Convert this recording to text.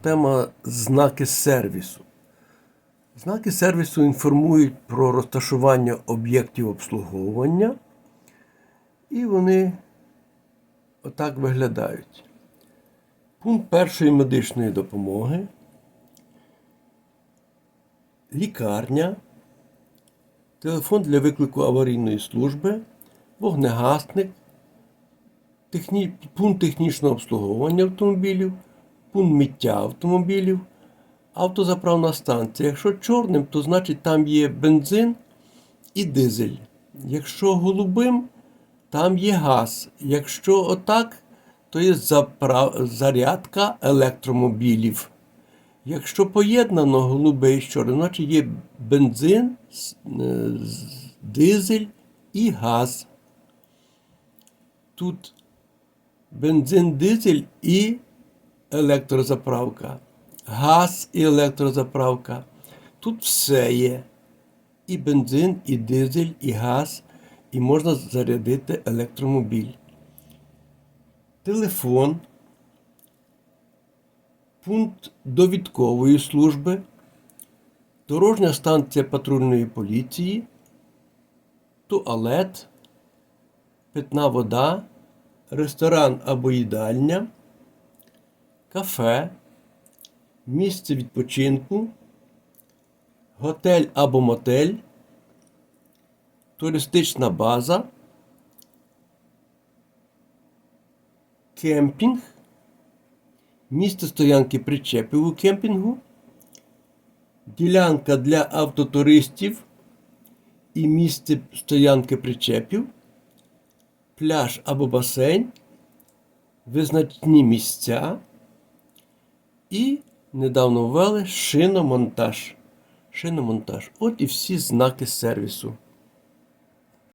Тема знаки сервісу. Знаки сервісу інформують про розташування об'єктів обслуговування, і вони отак виглядають. Пункт першої медичної допомоги, лікарня, телефон для виклику аварійної служби, вогнегасник, техні... пункт технічного обслуговування автомобілів, пункт миття автомобілів, автозаправна станція. Якщо чорним, то значить там є бензин і дизель. Якщо голубим, там є газ. Якщо отак, то є запра- зарядка електромобілів. Якщо поєднано голубе і чорне, значить є бензин, е, дизель і газ. Тут бензин, дизель і електрозаправка. Газ і електрозаправка. Тут все є. І бензин, і дизель, і газ, і можна зарядити електромобіль. Телефон, пункт довідкової служби, дорожня станція патрульної поліції, туалет, питна вода, ресторан або їдальня, кафе, місце відпочинку, готель або мотель, туристична база, кемпінг, місце стоянки причепів у кемпінгу, ділянка для автотуристів і місце стоянки причепів, пляж або басейн, визначні місця і недавно ввели шиномонтаж. Шиномонтаж. От і всі знаки сервісу.